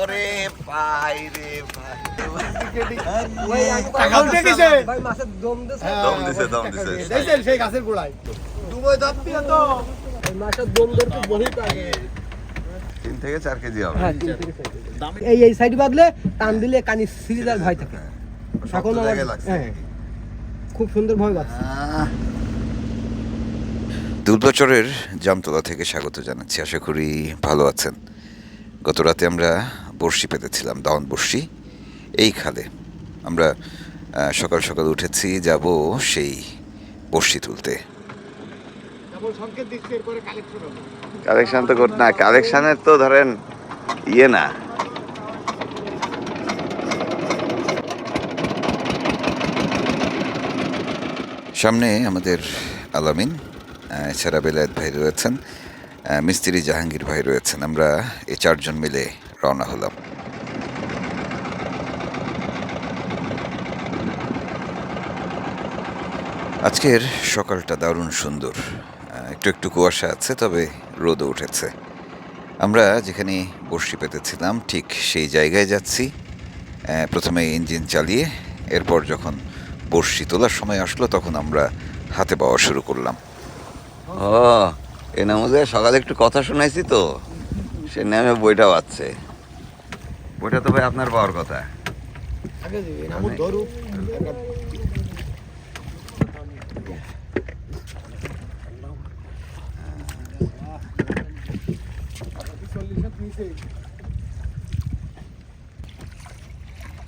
ওরে ভাই রে ভাই। টাকা উঠে গেছে ভাই মাছের দম দিছে। দম দিছে দম দিছে। দেখছেন সেই গাছের গোড়ায়। ডুবোয় দাঁত তো। এই মাছের দম ধরতে বহুত আগে তিন থেকে চার কেজি হবে। হ্যাঁ তিন থেকে চার কেজি। এই এই সাইড বাদলে টান দিলে কানি সিরিজার ভয় থাকে। এখন হ্যাঁ। খুব সুন্দর ভয় পাচ্ছে দুর্গাচরের জামতলা থেকে স্বাগত জানাচ্ছি। আশা করি ভালো আছেন। গত রাতে আমরা বড়শি পেতেছিলাম দাওয়ান বড়শি। এই খালে আমরা সকাল সকাল উঠেছি যাব সেই বড়শি তুলতে। কালেকশন তো না কালেকশনের তো ধরেন ইয়ে না। সামনে আমাদের আলামিন। এছাড়া বেলায়েত ভাই রয়েছেন মিস্ত্রি জাহাঙ্গীর ভাই রয়েছেন। আমরা এই চারজন মিলে রওনা হলাম। আজকের সকালটা দারুণ সুন্দর। একটু একটু কুয়াশা আছে, তবে রোদও উঠেছে। আমরা যেখানে বর্ষি পেতেছিলাম, ঠিক সেই জায়গায় যাচ্ছি। প্রথমে ইঞ্জিন চালিয়ে, এরপর যখন বর্ষি তোলার সময় আসলো, তখন আমরা হাতে পাওয়া শুরু করলাম। ও এ নামে সকালে একটু কথা শোনাইছি তো। সে নামে বইটা পাচ্ছে বইটা তো ভাই আপনার পাওয়ার কথা।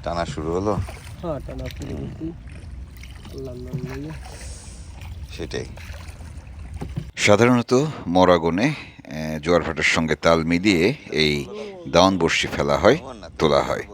টানা শুরু হলো? হ্যাঁ টানা সেটাই। সাধারণত মরাগনে আহ, জোয়ার ভাটার সঙ্গে তাল মিলিয়ে এই দাওয়ান বর্ষি ফেলা হয় তোলা হয়।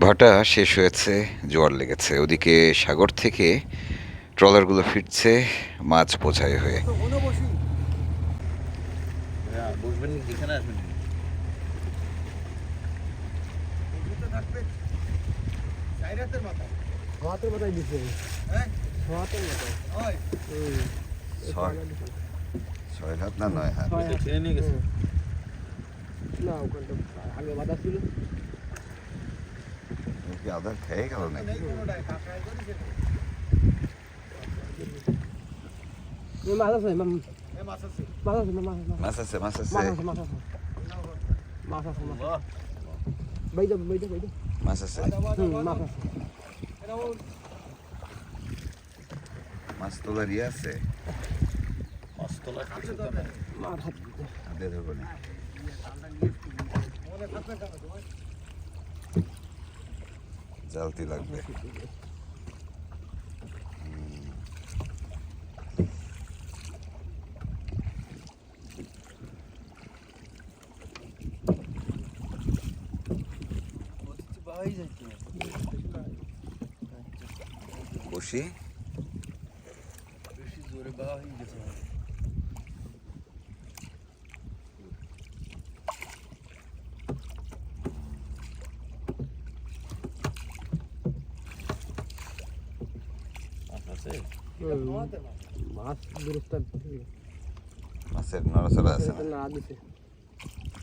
ভাটা শেষ হয়েছে জোয়ার লেগেছে। ওদিকে সাগর থেকে ট্রলারগুলো ফিরছে মাছ বোঝাই হয়ে। দিছে হাতের মাথায় হুম। ছয়। ছয় হাত না নয় হাত? না ওখানটা আগে বাধা ছিল। আধার খেয়ে গেল নাকি? মাছ আছে মাছ আছে মাছ আছে মাছ আছে মাছ তোলার ইয়ে আছে মাছ হাত হাতে ধরবো না জালতি লাগবে হুম, মাছ দূরত্ব মাছের নড়াচড়া আছে না? দিছে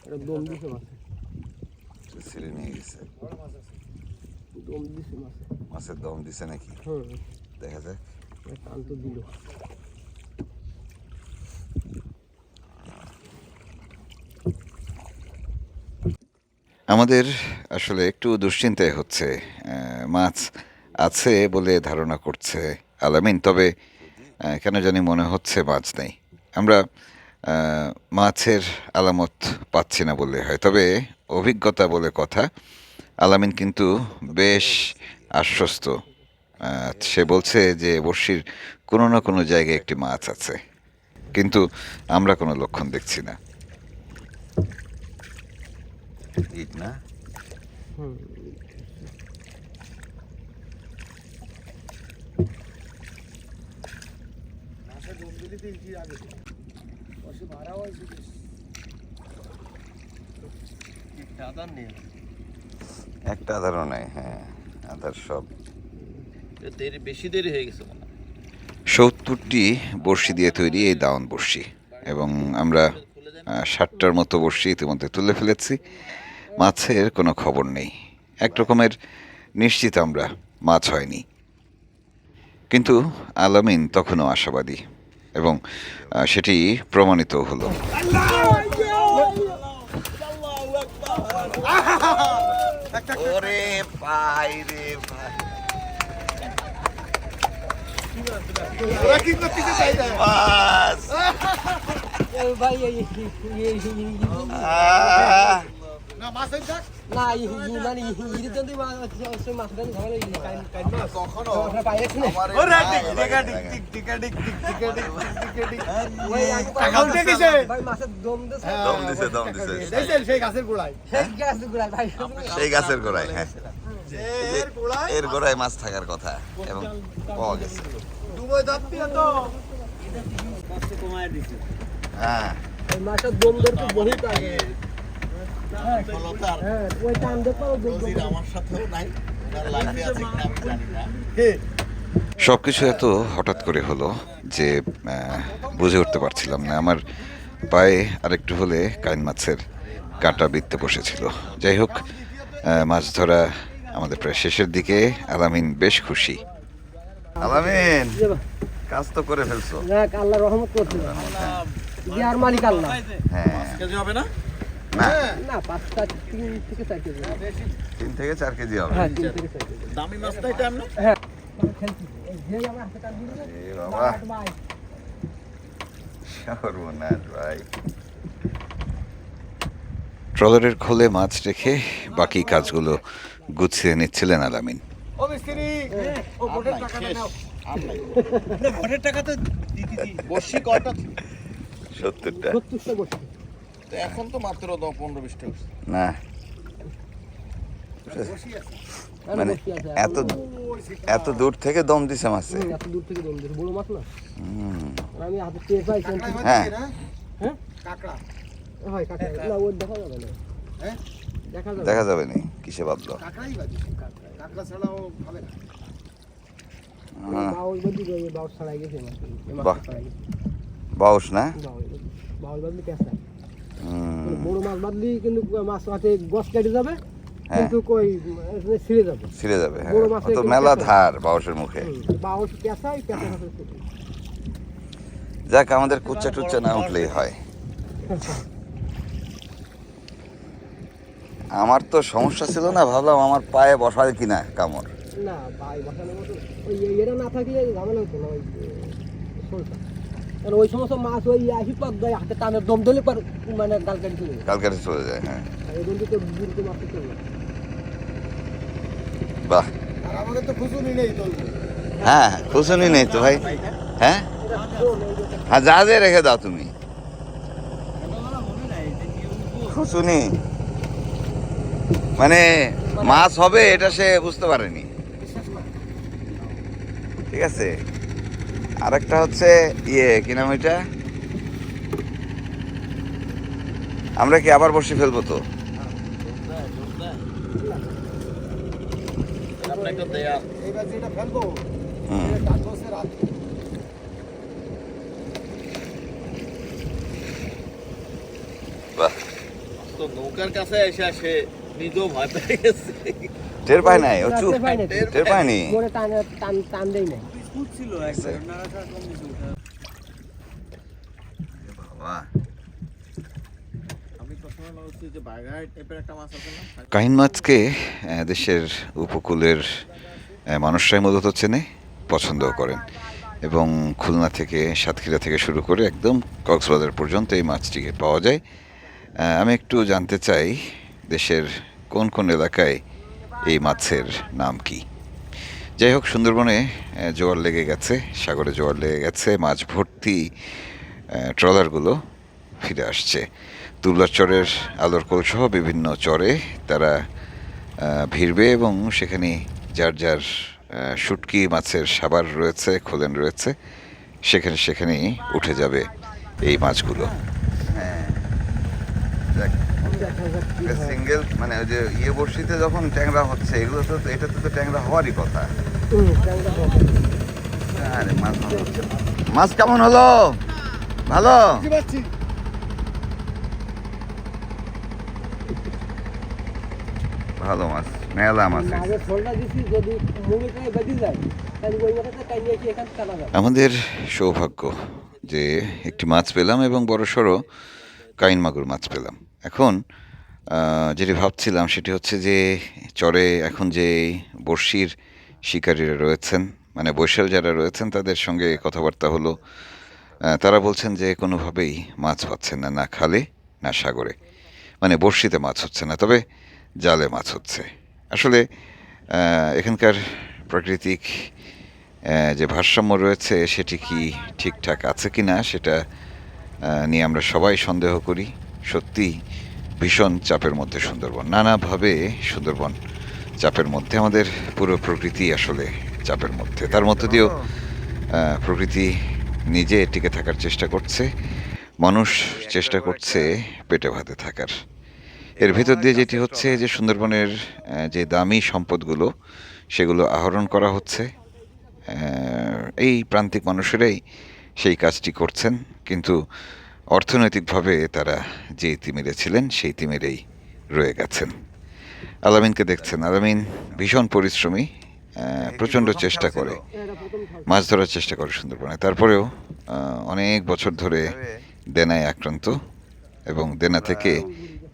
এটা দম দিছে মাছে। ছিঁড়ে নিয়ে গেছে। দম দিছে মাছে। মাছের দম দিছে নাকি? দেখা যাক। টান তো দিল। আমাদের আসলে একটু দুশ্চিন্তায় হচ্ছে মাছ আছে বলে ধারণা করছে আলামিন তবে কেন জানি মনে হচ্ছে মাছ নেই। আমরা মাছের আলামত পাচ্ছি না বললে হয় তবে অভিজ্ঞতা বলে কথা। আলামিন কিন্তু বেশ আশ্বস্ত। সে বলছে যে বর্ষির কোনো না কোনো জায়গায় একটি মাছ আছে। কিন্তু আমরা কোনো লক্ষণ দেখছি না। একটা আধারও নাই হ্যাঁ। সব। দেরি বেশি দেরি হয়ে গেছে মনে সত্তরটি বড়শি দিয়ে তৈরি এই দাউন বড়শি এবং আমরা ষাটটার মতো বড়শি ইতিমধ্যে তুলে ফেলেছি। মাছের কোনো খবর নেই। এক রকমের নিশ্চিত আমরা মাছ হয়নি। কিন্তু আলামিন তখনও আশাবাদী এবং সেটি প্রমাণিত হলো। ওরে ভাই রে ভাই। ভাই না মানে ইরির জন্য মাছ হচ্ছে ধরে ঝামেলা কাইন কাইন মাছ কখনো আপনারা বাইরে শুনে ওরে টিক টিকা টিক টিক টিকা টিক টিক টিকা টিক টিকা টিক ওই আগে টাকা উঠে গেছে ভাই মাছের দম দিছে দম দিছে, দম দিছে। দেখছেন সেই গাছের গোড়ায়। সেই গ্যাসগুলা ভাই। সেই গাছের গোড়ায় হ্যাঁ। এর গোড়ায় মাছ থাকার কথা এবং পাওয়া গেছে। ডুবো যাচ্ছি তো। হ্যাঁ মাছের দম ধরতে বহুত আগে হ্যাঁ ওই আমার সাথেও নাই ওনার লাইফে আছে কিনা আমি জানি না। সব কিছু এত হঠাৎ করে হলো যে বুঝে উঠতে পারছিলাম না। আমার পায়ে আরেকটু হলে কাইন মাছের কাঁটা বিত্তে বসেছিল। যাই হোক মাছ ধরা আমাদের প্রায় শেষের দিকে। আলামিন বেশ খুশি। আলামিন কাজ তো করে ফেলছো। আল্লাহ রহমত করছে। ইয়ার মালিক আল্লাহ। হ্যাঁ। হবে না? না। না পাঁচটা তিন থেকে চার কেজি। তিন থেকে চার কেজি হবে। হ্যাঁ দামি মাছটা এটা হ্যাঁ খেলছি এই যে আমার হাতে কাট দিল এ বাবা। ভাই সর্বনাশ ভাই। ট্রলারের খোলে মাছ রেখে বাকি কাজগুলো গুছিয়ে নিচ্ছিলেন আলামিন। ও মিস্ত্রি ও টাকাটা নাও। বসি সত্তরটা। তো এখন তো মাত্র দশ পনেরো বিশটা। না। মানে এত এত দূর থেকে দম দিছে মাছে এত দূর থেকে দম দিয়েছে বড় মাছ না? হুম, আমি হাতে পেয়ে পাই হ্যাঁ। হ্যাঁ? কাকড়া। হয় কাকা না ওর দেখা যাবে না। হ্যাঁ? দেখা যাবে দেখা যাবে নি কিসে বাঁধলো কাকড়াই বাজি। কাকড়া ছাড়াও খাবে না। হ্যাঁ, বাউল বদি বাউল ছাড়াই গেছে বাউস না? বাউল বাদলি পেঁচা হুম, বড় মাছ বাদলি কিন্তু মাছ হাতে গছ কেটে যাবে হ্যাঁ। কিন্তু কই ছিঁড়ে যাবে। ছিঁড়ে যাবে হ্যাঁ। তো মেলা ধার বাউসের মুখে। পেঁচা যাক আমাদের কুচ্চা টুচ্চা না উঠলেই হয়। আমার তো সমস্যা ছিল না ভাবলাম আমার পায়ে বসায় কিনা কামড়। না ভাই বসানোর মতো ওই এটা না থাকলে ঝামেলা হতো না ওই কারণ ওই সমস্ত মাছ ওই আসি পাক দেয় হাতে টানের দম দিলে পর মানে গালকাটি চলে যায়। চলে যায় হ্যাঁ। তো বুড়িতে মাছ চলে যায়। বাহ। আর আমাদের তো খুচুনি নেই তো। হ্যাঁ খুশুনি নেই তো ভাই। হ্যাঁ? হ্যাঁ জাহাজে রেখে দাও তুমি। খুশুনি। মানে মাছ হবে এটা সে বুঝতে পারেনি। ঠিক আছে? আরেকটা হচ্ছে ইয়ে কি নাম এটা আমরা কি আবার বসে ফেলব তো? দেয়া নৌকার কাছে এসে সে নিজেও ভয় পেয়ে গেছে টের পায় নাই ও চুপ টের নাই পায়নি টান টান টান দেই না কাহিন মাছকে দেশের উপকূলের মানুষরাই মূলত চেনে পছন্দও করেন। এবং খুলনা থেকে সাতক্ষীরা থেকে শুরু করে একদম কক্সবাজার পর্যন্ত এই মাছটিকে পাওয়া যায়। আমি একটু জানতে চাই দেশের কোন কোন এলাকায় এই মাছের নাম কি? যাই হোক সুন্দরবনে জোয়ার লেগে গেছে, সাগরে জোয়ার লেগে গেছে, মাছ ভর্তি ট্রলারগুলো ফিরে আসছে। তুলার চরের আলোর কলসহ বিভিন্ন চরে তারা ভিড়বে এবং সেখানে যার যার শুটকি, মাছের সাবার রয়েছে, খোলেন রয়েছে, সেখানে সেখানেই উঠে যাবে এই মাছগুলো। হ্যাঁ সিঙ্গেল মানে ওই যে ইয়ে বড়শিতে যখন ট্যাংরা হচ্ছে এগুলো তো এটাতে তো ট্যাংরা হওয়ারই কথা। আরে মাছ মাছ কেমন হলো? ভালো? ভালো মাছ মেলা মাছ আমাদের সৌভাগ্য যে একটি মাছ পেলাম এবং বড় সড়ো কাইন মাগুর মাছ পেলাম। এখন যেটি ভাবছিলাম সেটি হচ্ছে যে, চরে এখন যে বড়শির শিকারীরা রয়েছেন মানে বৈশাল যারা রয়েছেন, তাদের সঙ্গে কথাবার্তা হলো তারা বলছেন যে কোনোভাবেই মাছ পাচ্ছেন না না খালে, না সাগরে। মানে বড়শিতে মাছ হচ্ছে না, তবে জালে মাছ হচ্ছে। আসলে এখানকার প্রাকৃতিক যে ভারসাম্য রয়েছে, সেটি কি ঠিকঠাক আছে কি না সেটা নিয়ে আমরা সবাই সন্দেহ করি। সত্যি ভীষণ চাপের মধ্যে সুন্দরবন। নানাভাবে সুন্দরবন চাপের মধ্যে। আমাদের পুরো প্রকৃতি আসলে চাপের মধ্যে। তার মধ্য দিয়েও প্রকৃতি নিজে টিকে থাকার চেষ্টা করছে। মানুষ চেষ্টা করছে পেটে ভাতে থাকার। এর ভেতর দিয়ে যেটি হচ্ছে যে সুন্দরবনের যে দামি সম্পদগুলো সেগুলো আহরণ করা হচ্ছে। এই প্রান্তিক মানুষেরাই সেই কাজটি করছেন। কিন্তু অর্থনৈতিকভাবে তারা যে তিমিরে ছিলেন সেই তিমিরেই রয়ে গেছেন। আলামিনকে দেখছেন। আলামিন ভীষণ পরিশ্রমী প্রচণ্ড চেষ্টা করে। মাছ ধরার চেষ্টা করে সুন্দরবনে। তারপরেও অনেক বছর ধরে দেনায় আক্রান্ত এবং দেনা থেকে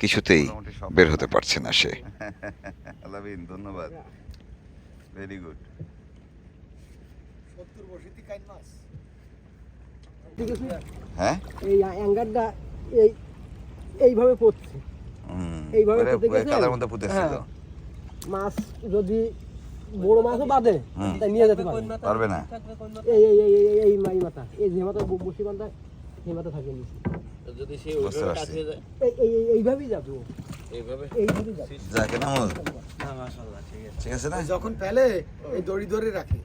কিছুতেই বের হতে পারছে না সে। আলামিন ধন্যবাদ। ভেরি গুড বসিতি কাইন মাছ। ঠিক আছে? হ্যাঁ? এই অ্যাঙ্গারটা এই এইভাবে পড়ছে। এইভাবে পুঁতে গেছে? কাদার মধ্যে পুঁতেছিল। হ্যাঁ। মাছ যদি বড় মাছও বাদে তাই নিয়ে যেতে পারবে পারবে না। এই এই এই এই এই মাই মাথা এই যে মাথা বসি বান্ধা সেই মাথা থাকে নিচে। যদি সে বুঝতে ওইভাবে পারছি। কাটিয়ে যায় এই এই এই- এইভাবেই যাবে এইভাবে? এইভাবেই যাবে। যাক নামল হ্যাঁ ঠিক আছে না? যখন ফেলে এই দড়ি ধরে রাখে।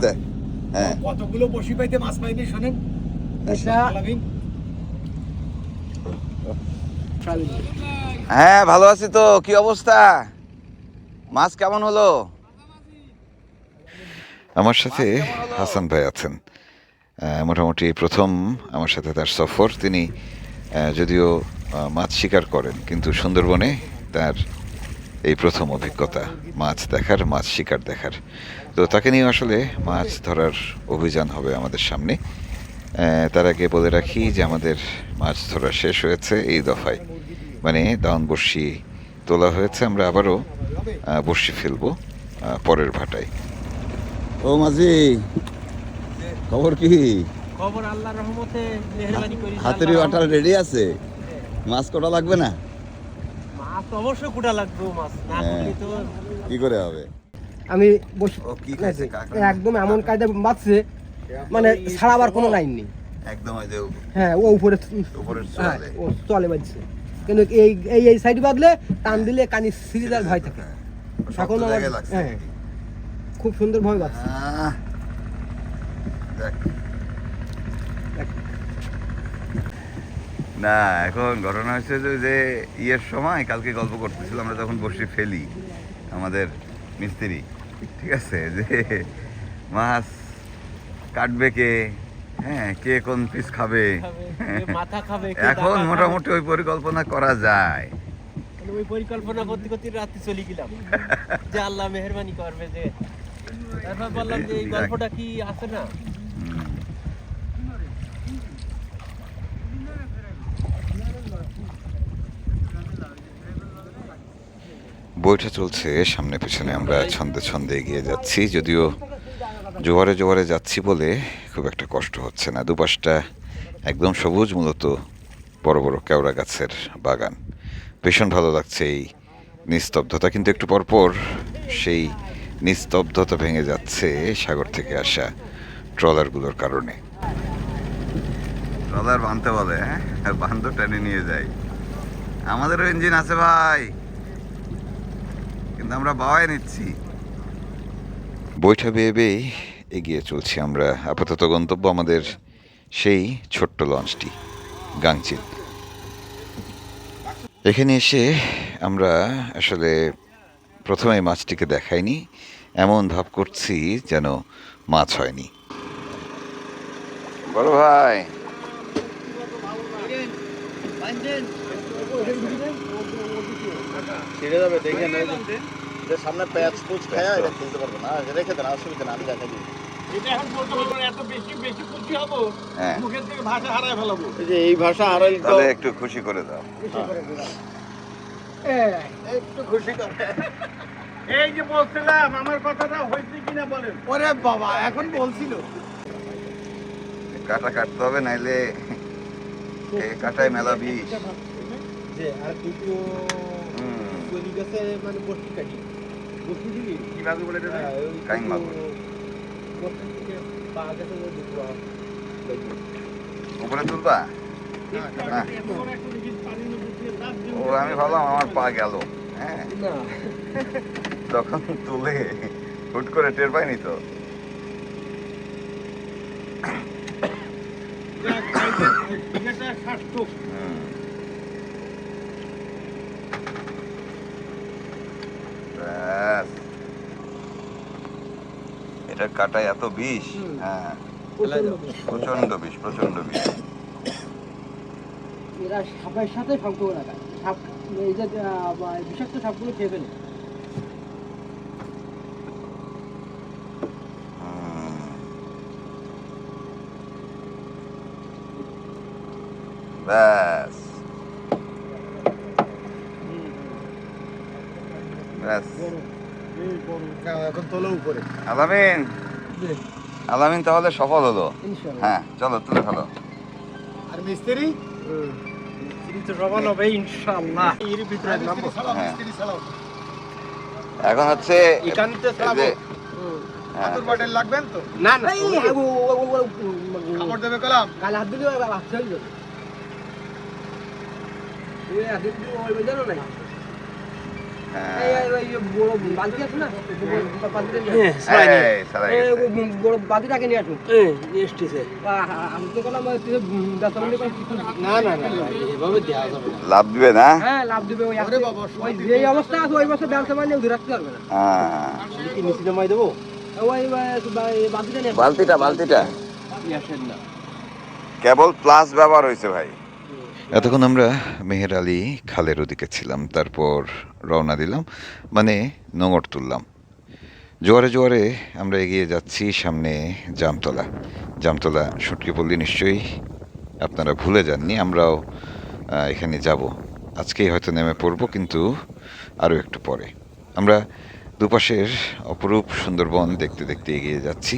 দেখ। হ্যাঁ। কতগুলো বসি পাইতে মাছ পাইনি শোনেন? খালি। হ্যাঁ ভালো আছি তো। কি অবস্থা? মাছ কেমন হলো? আমার সাথে হাসান ভাই আছেন। মোটামুটি প্রথম আমার সাথে তার সফর। তিনি যদিও মাছ শিকার করেন কিন্তু সুন্দরবনে তার এই প্রথম অভিজ্ঞতা মাছ দেখার মাছ শিকার দেখার। তো তাকে নিয়ে আসলে মাছ ধরার অভিযান হবে আমাদের সামনে। তার আগে বলে রাখি যে আমাদের মাছ ধরা শেষ হয়েছে এই দফায়। মানে দাউন বর্ষি তোলা হয়েছে আমরা আবারও বর্ষি ফেলব পরের ভাটায়। ও মাঝি খবর কি? খবর আল্লাহর রহমতে মেহরবানি করি ওয়াটার রেডি আছে? মাছ কটা লাগবে না? অবশ্যই কুটা লাগবে মাছ না হ্যাঁ। করলে তো কি করে হবে আমি বসে কি খাইছে, একদম এমন কায়দা বাঁচছে মানে ছাড়াবার কোনো লাইন নেই একদম হ্যাঁ ও উপরে উপরে হ্যাঁ চলে। ও চলে বাজছে কিন্তু এই এই এই সাইড বাদলে টান দিলে কানি সিরিজার ভয় থাকে জায়গায় লাগছে হ্যাঁ। খুব সুন্দর ভয় বাজছে দেখ। না এখন ঘটনা হচ্ছে যে যে ইয়ের সময় কালকে গল্প করতেছিলাম আমরা যখন বসে ফেলি আমাদের মিস্ত্রি ঠিক আছে? যে মাছ কাটবে কে? হ্যাঁ কে কোন পিস খাবে? মাথা খাবে এখন মোটামুটি ওই পরিকল্পনা করা যায়। ওই পরিকল্পনা করতে করতে রাতে চলে গেলাম। যে আল্লাহ মেহরবানি করবে যে তারপর বললাম যে এই গল্পটা কি আছে না? বইটা চলছে, সামনে পিছনে আমরা ছন্দে ছন্দে এগিয়ে যাচ্ছি। যদিও জোয়ারে জোয়ারে যাচ্ছি বলে খুব একটা কষ্ট হচ্ছে না। দুপাশটা একদম সবুজ, মূলত বড় বড় কেওড়া গাছের বাগান। ভীষণ ভালো লাগছে এই নিস্তব্ধতা, কিন্তু একটু পরপর সেই নিস্তব্ধতা ভেঙে যাচ্ছে সাগর থেকে আসা ট্রলারগুলোর কারণে। ট্রলার বাঁধতে বলে হ্যাঁ? বাঁধ টেনে নিয়ে যায়। আমাদেরও ইঞ্জিন আছে ভাই। কিন্তু আমরা বাওয়াই নিচ্ছি। বৈঠা বেয়ে বেয়ে এগিয়ে চলছি আমরা। আপাতত গন্তব্য আমাদের সেই ছোট্ট লঞ্চটি গাংচিল। এখানে এসে আমরা আসলে প্রথমে মাছটিকে দেখাইনি এমন ভাব করছি যেন মাছ হয়নি। বড় ভাই। ছিঁড়ে যাবে দেখে যে সামনে প্যাচ পুচ খায় এটা খেলতে পারব না। রেখে দেন অসুবিধা না আমি দেখা দিই এখন বলতে পারব না, এত বেশি বেশি খুশি হব হ্যাঁ। ভাষা হারায় ফেলাবো। এই যে এই ভাষা তাহলে একটু খুশি করে দাও। একটু খুশি করে। এই যে বলছিলাম আমার কথাটা হয়েছে কিনা বলেন। ওরে বাবা এখন বলছিল। কাটা কাটতে হবে নাইলে কাটায় মেলা বিষ। মানে বলে হ্যাঁ, কাইং মাগুর। উপরে তুলবা? না। ও আমি ভাবলাম আমার পা গেল। হ্যাঁ। তখন তুলে হুট করে টের পাইনি তো। ব্যাস। এটার কাটায় এত বিষ? হ্যাঁ। প্রচণ্ড বিষ। প্রচণ্ড বিষ এরা সাপের সাথে সম্পর্ক রাখা। সাপ এই যে বিষাক্ত সাপগুলো খেয়ে ফেলে। ব্যাস ব্যাস আলামিন আলামিন তাহলে সফল হলো হ্যাঁ চলো তুলে ফেলো আর মিস্ত্রি হ্যাঁ। এখন হচ্ছে এখানতে এই চালাবো যে, হুম। হ্যাঁ, কত বটল লাগবেন তো না না লাভ দিবে না? হ্যাঁ লাভ দিবে ওই ওরে বাবা, ওই যে অবস্থা আছে ওই বছর ব্যবসা মানে ধরে রাখতে পারবে না। হ্যাঁ। কি নিচে জমাই দেবো? বালতিটা। বালতিটা কেবল প্লাস ব্যবহার হয়েছে ভাই। এতক্ষণ আমরা মেহের আলী, খালের ওদিকে ছিলাম, তারপর রওনা দিলাম মানে নোঙর তুললাম। জোয়ারে জোয়ারে আমরা এগিয়ে যাচ্ছি সামনে জামতলা। জামতলা সুটকি পল্লী নিশ্চয়ই আপনারা ভুলে যাননি, আমরাও এখানে যাব। আজকেই হয়তো নেমে পড়ব, কিন্তু আরও একটু পরে। আমরা দুপাশের অপরূপ সুন্দরবন দেখতে দেখতে এগিয়ে যাচ্ছি।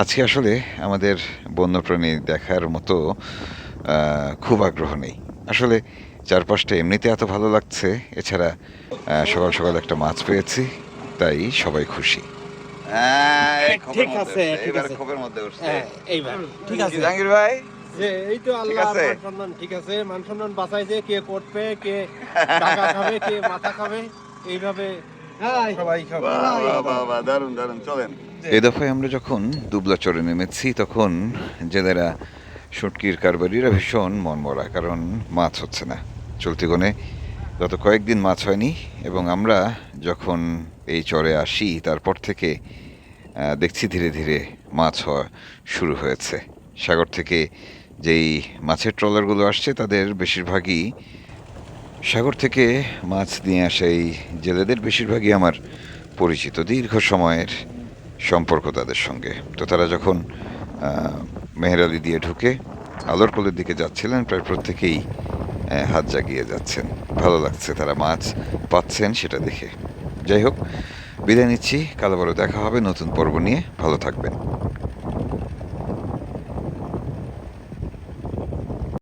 আজকে আসলে আমাদের বন্যপ্রাণী দেখার মতো খুব আগ্রহ নেই। আসলে চারপাশটা এমনিতে এত ভালো লাগছে এছাড়া সকাল সকাল একটা মাছ পেয়েছি তাই সবাই খুশি। ঠিক আছে, ঠিক আছে। মধ্যে উঠছে। হ্যাঁ এইবার ঠিক আছে। জাহাঙ্গীর ভাই? যে এই তো আল্লাহ সম্মান ঠিক আছে। মান সম্মান বাঁচাইছে কে করবে কে টাকা খাবে কে মাথা খাবে এইভাবে। সবাই খাবে। দারুণ দারুণ চলেন। এই দফায় আমরা যখন দুবলা চরে নেমেছি তখন জেলেরা শুটকির কারবারিরা ভীষণ মনমরা, কারণ মাছ হচ্ছে না। চলতি গনে গত কয়েকদিন মাছ হয়নি, এবং আমরা যখন এই চরে আসি, তারপর থেকে দেখছি ধীরে ধীরে মাছ হওয়া শুরু হয়েছে। সাগর থেকে যেই মাছের ট্রলারগুলো আসছে, তাদের বেশিরভাগই সাগর থেকে মাছ নিয়ে আসা এই জেলেদের বেশিরভাগই আমার পরিচিত, দীর্ঘ সময়ের সম্পর্ক তাদের সঙ্গে। তো তারা যখন মেহেরালি দিয়ে ঢুকে আলোর কোলের দিকে যাচ্ছিলেন, প্রায় প্রত্যেকেই হাত জাগিয়ে যাচ্ছেন। ভালো লাগছে তারা মাছ পাচ্ছেন সেটা দেখে। যাই হোক, বিদায় নিচ্ছি, কালো বড় দেখা হবে নতুন পর্ব নিয়ে। ভালো থাকবেন।